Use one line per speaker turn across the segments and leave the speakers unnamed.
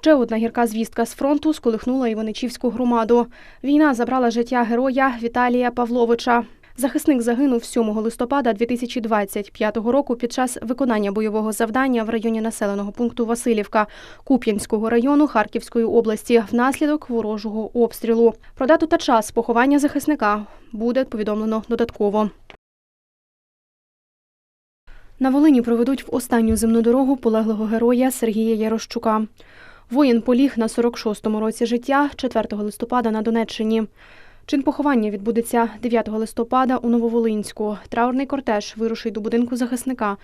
Ще одна гірка звістка з фронту сколихнула Іваничівську громаду. Війна забрала життя героя Віталія Павловича. Захисник загинув 7 листопада 2025 року під час виконання бойового завдання в районі населеного пункту Васильівка Куп'янського району Харківської області внаслідок ворожого обстрілу. Про дату та час поховання захисника буде повідомлено додатково. На Волині проведуть в останню земну дорогу полеглого героя Сергія Ярощука. Воїн поліг на 46-му році життя 4 листопада на Донеччині. Чин поховання відбудеться 9 листопада у Нововолинську. Траурний кортеж вирушить до будинку захисника.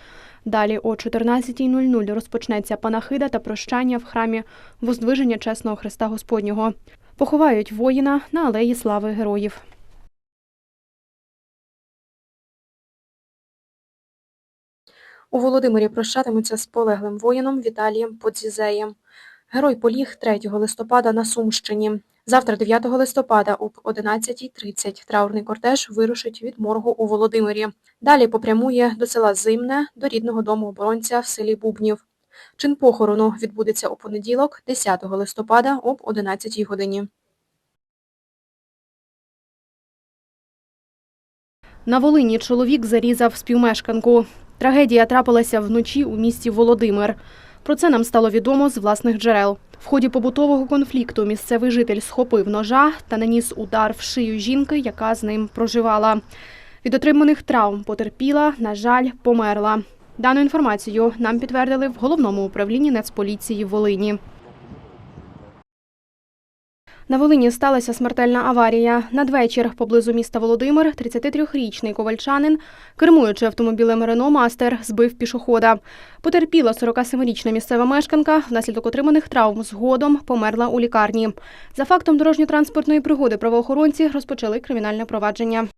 Далі о 14.00 розпочнеться панахида та прощання в храмі Воздвиження Чесного Христа Господнього. Поховають воїна на алеї слави героїв. У Володимирі прощатимуться з полеглим воїном Віталієм Подзізеєм. Герой поліг 3 листопада на Сумщині. Завтра, 9 листопада, об 11.30 траурний кортеж вирушить від моргу у Володимирі. Далі попрямує до села Зимне, до рідного дому оборонця в селі Бубнів. Чин похорону відбудеться у понеділок, 10 листопада, об 11 годині. На Волині чоловік зарізав співмешканку. Трагедія трапилася вночі у місті Володимир. Про це нам стало відомо з власних джерел. В ході побутового конфлікту місцевий житель схопив ножа та наніс удар в шию жінки, яка з ним проживала. Від отриманих травм потерпіла, на жаль, померла. Дану інформацію нам підтвердили в головному управлінні Нацполіції Волині. На Волині сталася смертельна аварія. Надвечір поблизу міста Володимир 33-річний ковальчанин, кермуючи автомобілем Рено Мастер, збив пішохода. Потерпіла 47-річна місцева мешканка, внаслідок отриманих травм згодом померла у лікарні. За фактом дорожньо-транспортної пригоди правоохоронці розпочали кримінальне провадження.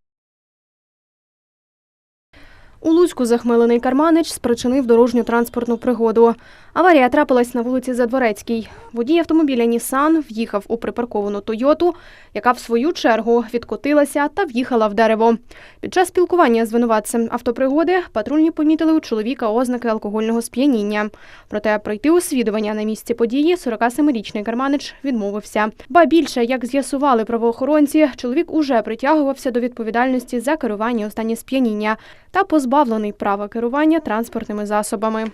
У Луцьку захмелений карманич спричинив дорожньо-транспортну пригоду. Аварія трапилась на вулиці Задворецькій. Водій автомобіля Нісан в'їхав у припарковану Тойоту, яка в свою чергу відкотилася та в'їхала в дерево. Під час спілкування з винуватцем автопригоди патрульні помітили у чоловіка ознаки алкогольного сп'яніння. Проте пройти освідування на місці події 47-річний карманич відмовився. Ба більше, як з'ясували правоохоронці, чоловік уже притягувався до відповідальності за керування у стані сп'яніння та позбавлений права керування транспортними засобами.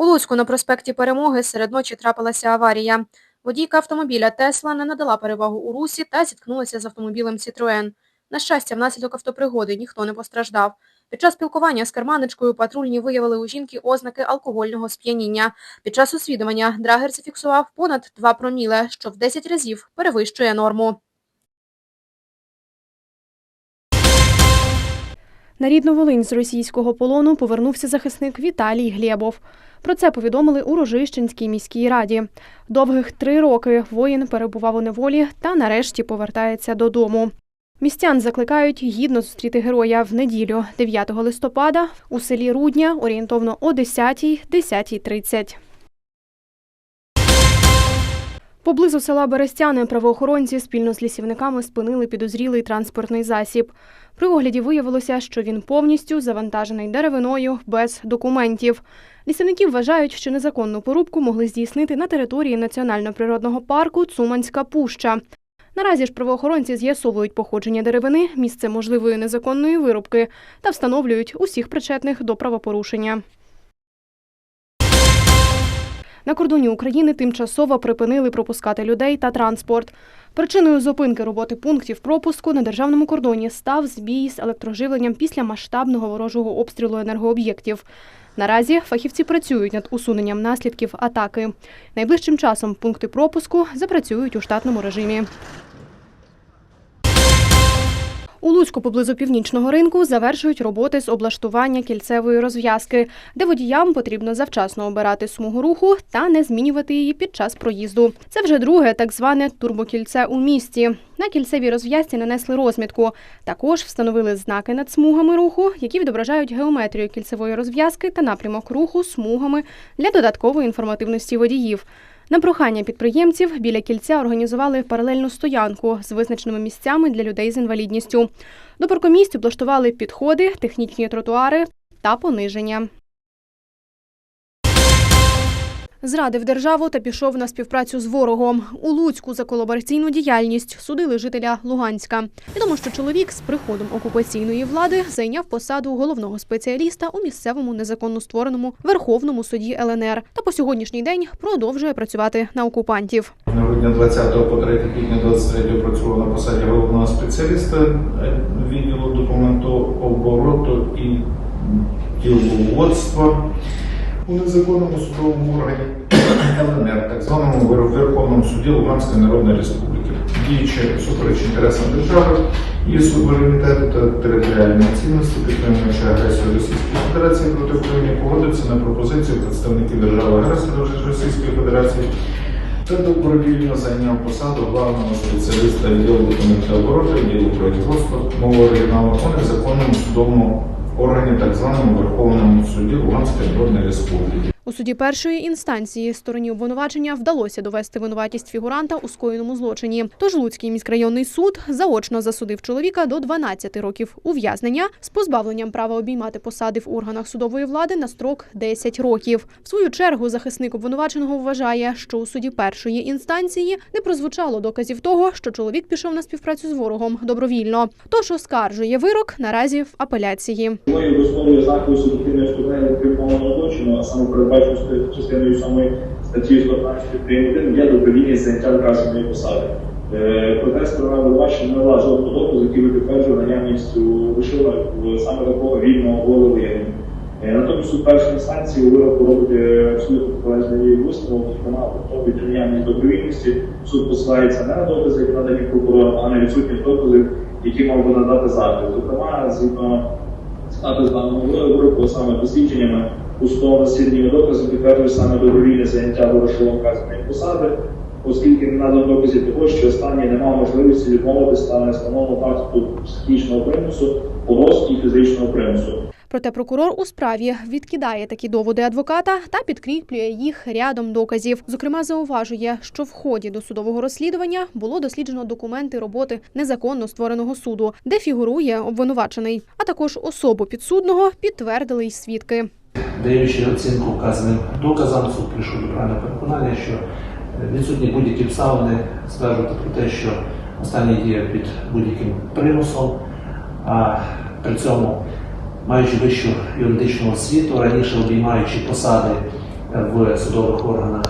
У Луцьку на проспекті Перемоги серед ночі трапилася аварія. Водійка автомобіля Тесла не надала перевагу у русі та зіткнулася з автомобілем Citroen. На щастя, внаслідок автопригоди ніхто не постраждав. Під час спілкування з керманичкою патрульні виявили у жінки ознаки алкогольного сп'яніння. Під час освідування драгер зафіксував понад 2 проміле, що в 10 разів перевищує норму. На рідну Волинь з російського полону повернувся захисник Віталій Глєбов. Про це повідомили у Рожищенській міській раді. Довгих три роки воїн перебував у неволі та нарешті повертається додому. Містян закликають гідно зустріти героя в неділю, 9 листопада, у селі Рудня, орієнтовно о 10-10.30. Поблизу села Берестяни правоохоронці спільно з лісівниками спинили підозрілий транспортний засіб. При огляді виявилося, що він повністю завантажений деревиною без документів. Лісівники вважають, що незаконну порубку могли здійснити на території національно-природного парку Цуманська пуща. Наразі ж правоохоронці з'ясовують походження деревини, місце можливої незаконної вирубки та встановлюють усіх причетних до правопорушення. На кордоні України тимчасово припинили пропускати людей та транспорт. Причиною зупинки роботи пунктів пропуску на державному кордоні став збій з електроживленням після масштабного ворожого обстрілу енергооб'єктів. Наразі фахівці працюють над усуненням наслідків атаки. Найближчим часом пункти пропуску запрацюють у штатному режимі. У Луцьку поблизу північного ринку завершують роботи з облаштування кільцевої розв'язки, де водіям потрібно завчасно обирати смугу руху та не змінювати її під час проїзду. Це вже друге так зване турбокільце у місті. На кільцевій розв'язці нанесли розмітку. Також встановили знаки над смугами руху, які відображають геометрію кільцевої розв'язки та напрямок руху смугами для додаткової інформативності водіїв. На прохання підприємців біля кільця організували паралельну стоянку з визначеними місцями для людей з інвалідністю. До паркомісць облаштували підходи, технічні тротуари та пониження. Зрадив державу та пішов на співпрацю з ворогом. У Луцьку за колабораційну діяльність судили жителя Луганська. Відомо, що чоловік з приходом окупаційної влади зайняв посаду головного спеціаліста у місцевому незаконно створеному Верховному суді ЛНР та по сьогоднішній день продовжує працювати на окупантів.
Грудня 20 по 3 квітня 23 працював на посаді головного спеціаліста е, відділу документообороту і діловодства у незаконному судовому органі. ЛНР, так званому Верховному суді Луганської Народної Республіки, діючи супереч інтересам держави, її суверенітету та територіальної цінності, підтримуючи агресію Російської Федерації проти України, погодився на пропозицію представників держави-агресора Російської Федерації та добровільно зайняв посаду главного спеціаліста відділу документообороту, відділу производства мового оригіналу у незаконному судовому органі, так званому Верховному суді Луганської Народної Республіки.
У суді першої інстанції стороні обвинувачення вдалося довести винуватість фігуранта у скоєному злочині. Тож Луцький міськрайонний суд заочно засудив чоловіка до 12 років ув'язнення з позбавленням права обіймати посади в органах судової влади на строк 10 років. В свою чергу захисник обвинуваченого вважає, що у суді першої інстанції не прозвучало доказів того, що чоловік пішов на співпрацю з ворогом добровільно. Тож оскаржує вирок наразі в апеляції.
Мною в основі заходу суб'єктивної встановлення кримінального злочину, а саме передбачено частиною 7 статті 115 прим. 1, є добровільність заняття вказаної посади. Е, Проте сторона обвинувачення не дала жодного доказу, який би наявність у вишила саме такого вільного волевиявлення. Е, Натомість суд першої інстанції у вироку робить е, абсолютно протилежний висновок, зокрема про то, від наявність добровільності суд посилається не на докази, які надані прокурором, а на відсутність доказів, які мав би надати захист. Зокрема, згідно стати з даного вироку саме дослідженнями судовому засіданні доказів підтверджує саме добровільне заняття ворошилом вказаної посади, оскільки не надано доказів того, що останній не мав можливості відмовитися на основному факту психічного примусу, погроз і фізичного примусу.
Проте прокурор у справі відкидає такі доводи адвоката та підкріплює їх рядом доказів. Зокрема, зауважує, що в ході досудового розслідування було досліджено документи роботи незаконно створеного суду, де фігурує обвинувачений. А також особу підсудного підтвердили й свідки.
Даючи оцінку вказаним доказам, суд прийшов до правильного переконання, що е, відсутні будь-які обставини стверджувати про те, що останній діє під будь-яким примусом, а при цьому, маючи вищу юридичну освіту, раніше обіймаючи посади в судових органах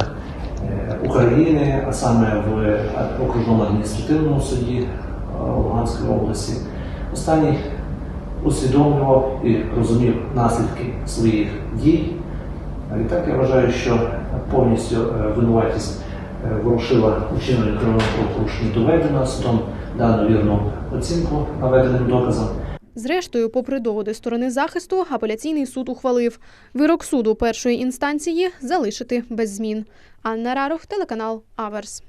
е, України, а саме в окружному адміністративному суді е, Луганської області, останній усвідомлював і розумів наслідки своїх дій. І так я вважаю, що повністю е, винуватість е, Ворошила учинення кримінального правопорушення доведена судом дано вірну оцінку наведеним доказам.
Зрештою, попри доводи сторони захисту, апеляційний суд ухвалив вирок суду першої інстанції залишити без змін. Анна Рарох, телеканал Аверс.